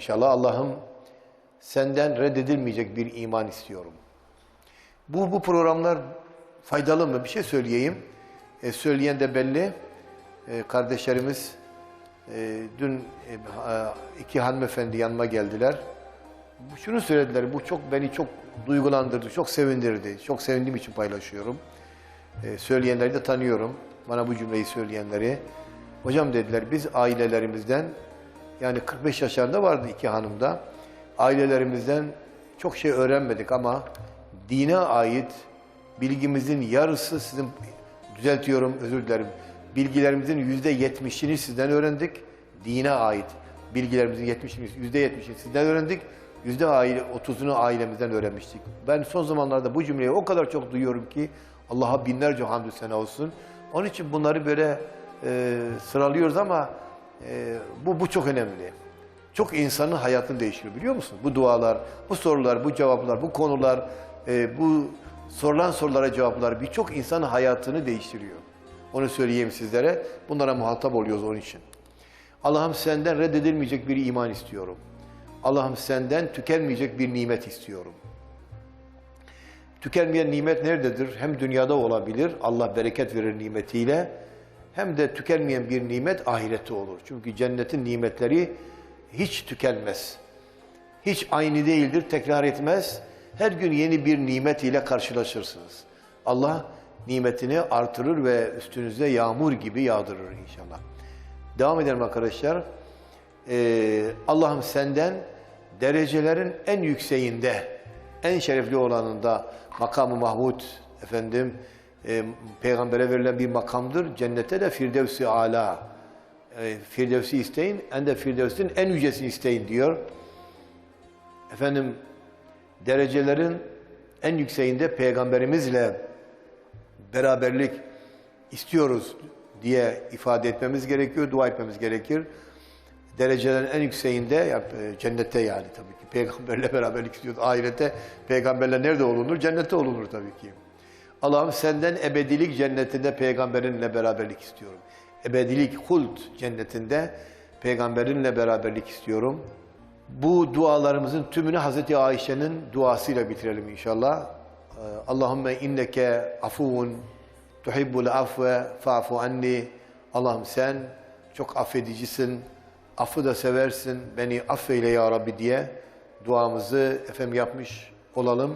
inşallah. Allah'ım senden reddedilmeyecek bir iman istiyorum. Bu, bu programlar faydalı mı? Bir şey söyleyeyim. E, söyleyen de belli. E, kardeşlerimiz e, dün e, iki hanımefendi yanıma geldiler. Şunu söylediler, bu çok beni çok duygulandırdı, çok sevindirdi. Çok sevindiğim için paylaşıyorum. E, söyleyenleri de tanıyorum. Bana bu cümleyi söyleyenleri. Hocam dediler biz ailelerimizden yani 45 yaşlarında vardı iki hanım da. Ailelerimizden çok şey öğrenmedik ama dine ait bilgimizin yarısı sizin düzeltiyorum özür dilerim. Bilgilerimizin yüzde yetmişini sizden öğrendik. Dine ait bilgilerimizin yetmişini, yüzde yetmişini sizden öğrendik. Yüzde aile, otuzunu ailemizden öğrenmiştik. Ben son zamanlarda bu cümleyi o kadar çok duyuyorum ki Allah'a binlerce hamdü sena olsun. Onun için bunları böyle e, sıralıyoruz ama e, bu, bu çok önemli. Çok insanın hayatını değiştiriyor biliyor musun? Bu dualar, bu sorular, bu cevaplar, bu konular, e, bu sorulan sorulara cevaplar birçok insanın hayatını değiştiriyor. Onu söyleyeyim sizlere. Bunlara muhatap oluyoruz onun için. Allah'ım senden reddedilmeyecek bir iman istiyorum. Allah'ım senden tükenmeyecek bir nimet istiyorum. Tükenmeyen nimet nerededir? Hem dünyada olabilir, Allah bereket verir nimetiyle. Hem de tükenmeyen bir nimet ahirette olur. Çünkü cennetin nimetleri hiç tükenmez. Hiç aynı değildir, tekrar etmez. Her gün yeni bir nimet ile karşılaşırsınız. Allah nimetini artırır ve üstünüze yağmur gibi yağdırır inşallah. Devam edelim arkadaşlar. Ee, Allah'ım senden derecelerin en yükseğinde, en şerefli olanında makamı Mahmud efendim e, peygambere verilen bir makamdır. Cennete de Firdevs-i Ala. E, Firdevs'i isteyin, en de Firdevs'in en yücesini isteyin diyor. Efendim derecelerin en yükseğinde peygamberimizle beraberlik istiyoruz diye ifade etmemiz gerekiyor, dua etmemiz gerekir. Derecelerin en yükseğinde, ya, e, cennette yani tabii ki. Peygamberle beraberlik istiyoruz. Ahirette peygamberle nerede olunur? Cennette olunur tabii ki. Allah'ım senden ebedilik cennetinde peygamberinle beraberlik istiyorum. Ebedilik hult cennetinde peygamberinle beraberlik istiyorum. Bu dualarımızın tümünü Hazreti Ayşe'nin duasıyla bitirelim inşallah. Ee, Allahümme inneke afuvun tuhibbul afve fa'fu anni. Allah'ım sen çok affedicisin, affı da seversin, beni affeyle ya Rabbi diye duamızı efendim yapmış olalım.